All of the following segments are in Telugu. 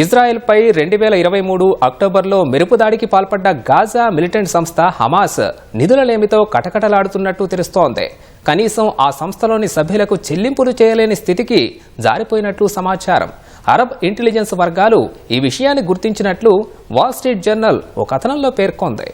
ఇజ్రాయెల్పై రెండు వేల ఇరవై మూడు అక్టోబర్లో మెరుపు దాడికి పాల్పడ్డ గాజా మిలిటెంట్ సంస్థ హమాస్ నిధుల లేమితో కటకటలాడుతున్నట్టు తెలుస్తోంది. కనీసం ఆ సంస్థలోని సభ్యులకు చెల్లింపులు చేయలేని స్థితికి జారిపోయినట్లు సమాచారం. అరబ్ ఇంటెలిజెన్స్ వర్గాలు ఈ విషయాన్ని గుర్తించినట్లు వాల్ స్ట్రీట్ జర్నల్ ఓ కథనంలో పేర్కొంది.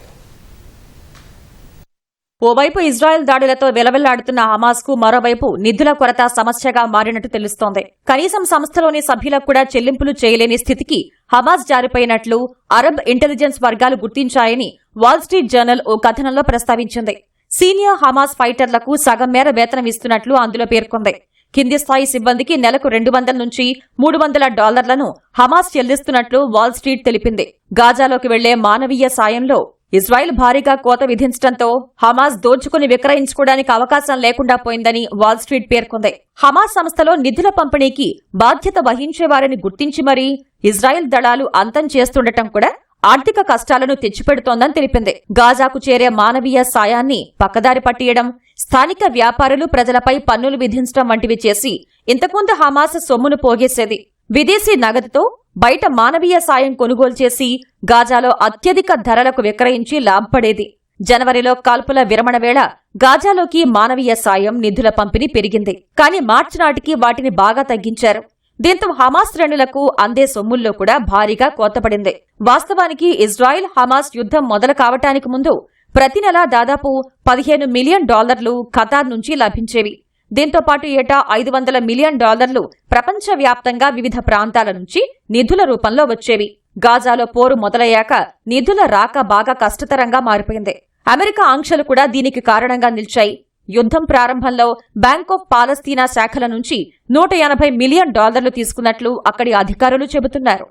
ఓవైపు ఇజ్రాయెల్ దాడులతో వెలవెల్లాడుతున్న హమాస్కు మరోవైపు నిధుల కొరత సమస్యగా మారినట్టు తెలుస్తోంది. కనీసం సంస్థలోని సభ్యులకు కూడా చెల్లింపులు చేయలేని స్థితికి హమాస్ జారిపోయినట్లు అరబ్ ఇంటెలిజెన్స్ వర్గాలు గుర్తించాయని వాల్ స్ట్రీట్ జర్నల్ ఓ కథనంలో ప్రస్తావించింది. సీనియర్ హమాస్ ఫైటర్లకు సగం మేర వేతనం ఇస్తున్నట్లు అందులో పేర్కొంది. కింది స్థాయి సిబ్బందికి నెలకు రెండు వందల నుంచి మూడు వందల డాలర్లను హమాస్ చెల్లిస్తున్నట్లు వాల్ స్ట్రీట్ తెలిపింది. గాజాలోకి వెళ్ళే మానవీయ సాయంలో ఇజ్రాయిల్ భారీగా కోత విధించడంతో హమాస్ దోచుకుని విక్రయించుకోవడానికి అవకాశం లేకుండా పోయిందని వాల్ స్ట్రీట్ పేర్కొంది. హమాస్ సంస్థలో నిధుల పంపిణీకి బాధ్యత వహించేవారని గుర్తించి మరీ ఇజ్రాయెల్ దళాలు అంతం చేస్తుండటం కూడా ఆర్థిక కష్టాలను తెచ్చిపెడుతోందని తెలిపింది. గాజాకు చేరే మానవీయ సాయాన్ని పక్కదారి పట్టియడం స్థానిక వ్యాపారులు ప్రజలపై పన్నులు విధించడం వంటివి చేసి ఇంతకుముందు హమాస్ సొమ్మును పోగేసేది. విదేశీ నగదుతో బయట మానవీయ సాయం కొనుగోలు చేసి గాజాలో అత్యధిక ధరలకు విక్రయించి లాభపడేది జనవరిలో కాల్పుల విరమణ వేళ గాజాలోకి మానవీయ సాయం నిధుల పంపిణీ పెరిగింది. కానీ మార్చి నాటికి వాటిని బాగా తగ్గించారు. దీంతో హమాస్ శ్రేణులకు అందే సొమ్ముల్లో కూడా భారీగా కోతపడింది. వాస్తవానికి ఇజ్రాయిల్ హమాస్ యుద్ధం మొదలు కావటానికి ముందు ప్రతి నెలా దాదాపు పదిహేను మిలియన్ డాలర్లు ఖతార్ నుంచి లభించేవి. దీంతో పాటు ఏటా ఐదు వందల మిలియన్ డాలర్లు ప్రపంచవ్యాప్తంగా వివిధ ప్రాంతాల నుంచి నిధుల రూపంలో వచ్చేవి. గాజాలో పోరు మొదలయ్యాక నిధుల రాక బాగా కష్టతరంగా మారిపోయింది. అమెరికా ఆంక్షలు కూడా దీనికి కారణంగా నిలిచాయి. యుద్ధం ప్రారంభంలో బ్యాంక్ ఆఫ్ పాలస్తీనా శాఖల నుంచి నూట ఎనభై మిలియన్ డాలర్లు తీసుకున్నట్లు అక్కడి అధికారులు చెబుతున్నారు.